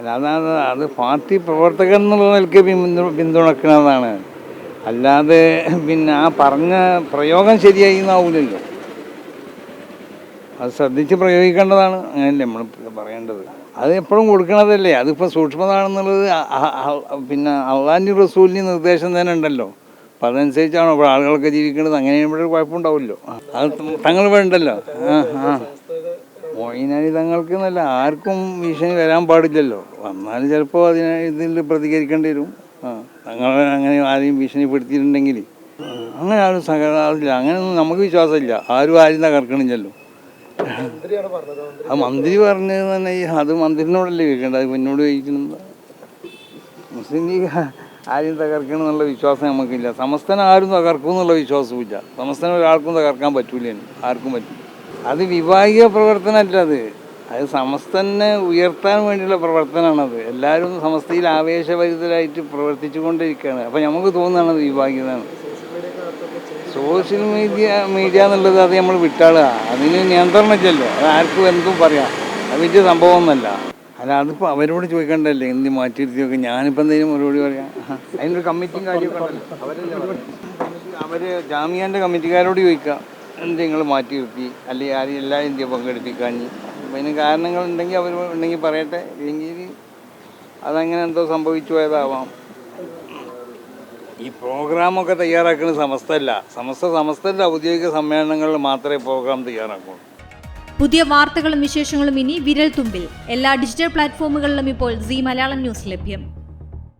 അല്ലാതെ അത് പാർട്ടി പ്രവർത്തകൻ എന്നുള്ള നിലയ്ക്ക് പിന്തു- പിന്തുണക്കുന്നതാണ് അല്ലാതെ പിന്നെ ആ പറഞ്ഞ പ്രയോഗം ശരിയായി എന്നാവില്ലല്ലോ അത് ശ്രദ്ധിച്ച് പ്രയോഗിക്കേണ്ടതാണ്. അങ്ങനെയല്ലേ നമ്മൾ പറയേണ്ടത്. അത് എപ്പോഴും കൊടുക്കണതല്ലേ. അതിപ്പോൾ സൂക്ഷ്മതാണെന്നുള്ളത് പിന്നെ അള്ളാന്റെ റസൂലിന് നിർദ്ദേശം തന്നെ ഉണ്ടല്ലോ. അപ്പം അതനുസരിച്ചാണോ ഇപ്പോൾ ആളുകളൊക്കെ ജീവിക്കേണ്ടത്? അങ്ങനെ ഇവിടെ കുഴപ്പമുണ്ടാവില്ലോ അത് തങ്ങൾ വേണ്ടല്ലോ. ആ ആ. മൊയിനാലി തങ്ങൾക്ക് എന്നല്ല ആർക്കും ഭീഷണി വരാൻ പാടില്ലല്ലോ. വന്നാൽ ചിലപ്പോൾ അതിന് ഇതിൽ പ്രതികരിക്കേണ്ടി വരും. ആ തങ്ങൾ അങ്ങനെ ആരെയും ഭീഷണിപ്പെടുത്തിയിട്ടുണ്ടെങ്കിൽ. അങ്ങനെ ആരും സഹകരണമില്ല അങ്ങനെയൊന്നും നമുക്ക് വിശ്വാസമില്ല. ആരും ആരും തകർക്കണില്ലല്ലോ. ആ മന്ത്രി പറഞ്ഞത് തന്നെ അത് മന്ത്രിനോടല്ലേ ചോദിക്കേണ്ടത്? അത് എന്നോട് ചോദിക്കുന്നത് മുസ്ലിം ലീഗ് ആരും തകർക്കണം എന്നുള്ള വിശ്വാസം നമുക്കില്ല. സമസ്തനെ ആരും തകർക്കും എന്നുള്ള വിശ്വാസവുമില്ല. സമസ്തനെ ഒരാൾക്കും തകർക്കാൻ പറ്റൂല ആർക്കും പറ്റില്ല അത് വിഭാഗീയ പ്രവർത്തനമല്ല അത്. അത് സമസ്തനെ ഉയർത്താൻ വേണ്ടിയുള്ള പ്രവർത്തനമാണത്. എല്ലാവരും സമസ്തയിൽ ആവേശഭരിതരായിട്ട് പ്രവർത്തിച്ചു കൊണ്ടിരിക്കുകയാണ് അപ്പം നമുക്ക് തോന്നുന്നതാണ് വിഭാഗീയതാണ് സോഷ്യൽ മീഡിയ മീഡിയ എന്നുള്ളത് അത് നമ്മൾ വിട്ടാളുക അതിന് നിയന്ത്രണമില്ലല്ലോ. അത് ആർക്കും എന്തും പറയാം. അത് വലിയ സംഭവമൊന്നുമല്ല. അല്ല അതിപ്പോൾ അവരോട് ചോദിക്കണ്ടല്ലേ എന്ത് മാറ്റിയിരുത്തിയൊക്കെ? ഞാനിപ്പോൾ എന്തെങ്കിലും മറുപടി പറയാം. അതിനൊരു കമ്മിറ്റിയും കാര്യമൊക്കെ അവർ ജാമ്യാന്റെ കമ്മിറ്റിക്കാരോട് ചോദിക്കാം. നിങ്ങൾ മാറ്റി നിർത്തി അല്ലെങ്കിൽ ആരും എല്ലാ ഇന്ത്യ പങ്കെടുപ്പിക്കാൻ. അപ്പം അതിന് കാരണങ്ങൾ ഉണ്ടെങ്കിൽ അവർ ഉണ്ടെങ്കിൽ പറയട്ടെ. ഇല്ലെങ്കിൽ അതങ്ങനെ എന്തോ സംഭവിച്ചു പോയതാവാം. ഈ പ്രോഗ്രാമൊക്കെ തയ്യാറാക്കുന്നത് സമസ്തല്ല സമസ്ത സമസ്തന്റെ ഔദ്യോഗിക സമ്മേളനങ്ങളിൽ മാത്രമേ പ്രോഗ്രാം തയ്യാറാക്കുള്ളൂ. പുതിയ വാർത്തകളും വിശേഷങ്ങളും ഇനി വിരൽ തുമ്പിൽ എല്ലാ ഡിജിറ്റൽ പ്ലാറ്റ്ഫോമുകളിലും ഇപ്പോൾ സി മലയാളം ന്യൂസ് ലഭ്യം.